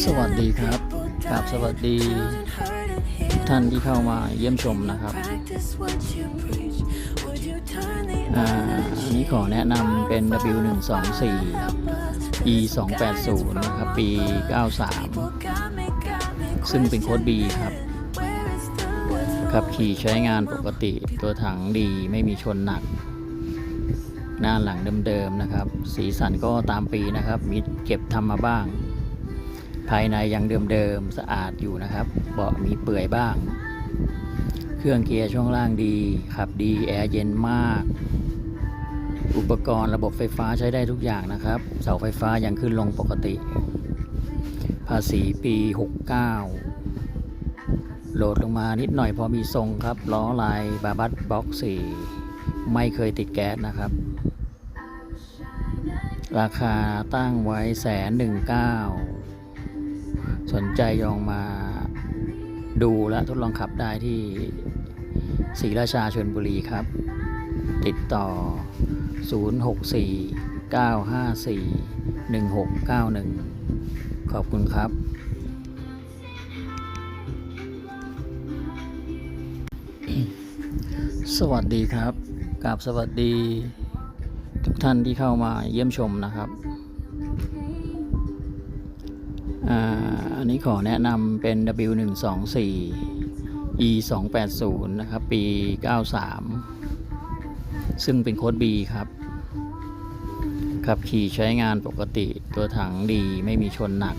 สวัสดีครับกราบสวัสดีทุกท่านที่เข้ามาเยี่ยมชมนะครับอ่าอันนี้ขอแนะนำเป็น W124 E 280 นะครับ ปี 93 ซึ่งเป็นโค้ด B ครับขับขี่ใช้งานปกติตัวถังดีไม่มีชนหนัก หน้าหลังเดิมๆนะครับ สีสันก็ตามปีนะครับ มีเก็บทำมาบ้าง ภายในยังเดิมๆสะอาดอยู่นะครับ เบาะมีเปื่อยบ้าง เครื่องเกียร์ช่วงล่างดีขับดีแอร์เย็นมาก อุปกรณ์ระบบไฟฟ้าใช้ได้ทุกอย่างนะครับ เสาไฟฟ้ายังขึ้นลงปกติ ภาษีปี 69 โหลดลงมานิดหน่อยพอมีทรงครับ ล้อลายบาบัสบ็อกสี่ไม่เคยติดแก๊สนะครับ ราคาตั้งไว้แสนหนึ่งเก้า สนใจลองมาดูและทดลองขับได้ที่ศรีราชาชนบุรีครับ ติดต่อ 064 954 1691 ขอบคุณครับสวัสดีครับกราบสวัสดี ทุกท่านที่เข้ามาเยี่ยมชมนะครับ อันนี้ขอแนะนำเป็น W124 E 280 นะครับ ปี 93 ซึ่งเป็นโค้ด B ครับ ขับขี่ใช้งานปกติตัวถังดีไม่มีชนหนัก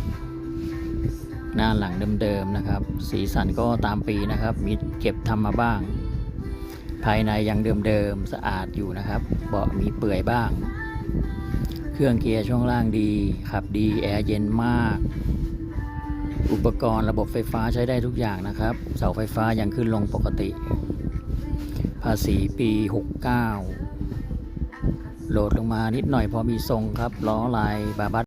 หน้าหลังเดิมๆนะครับ สีสันก็ตามปีนะครับ มีเก็บทำมาบ้าง ภายในยังเดิมๆ สะอาดอยู่นะครับ เบาะมีเปื่อยบ้าง เครื่องเกียร์ช่วงล่างดี ขับดี แอร์เย็นมาก อุปกรณ์ระบบไฟฟ้าใช้ได้ทุกอย่างนะครับ เสาไฟฟ้ายังขึ้นลงปกติ ภาษีปี 69 โหลดลงมานิดหน่อยพอมีทรงครับ ล้อลายบาบัส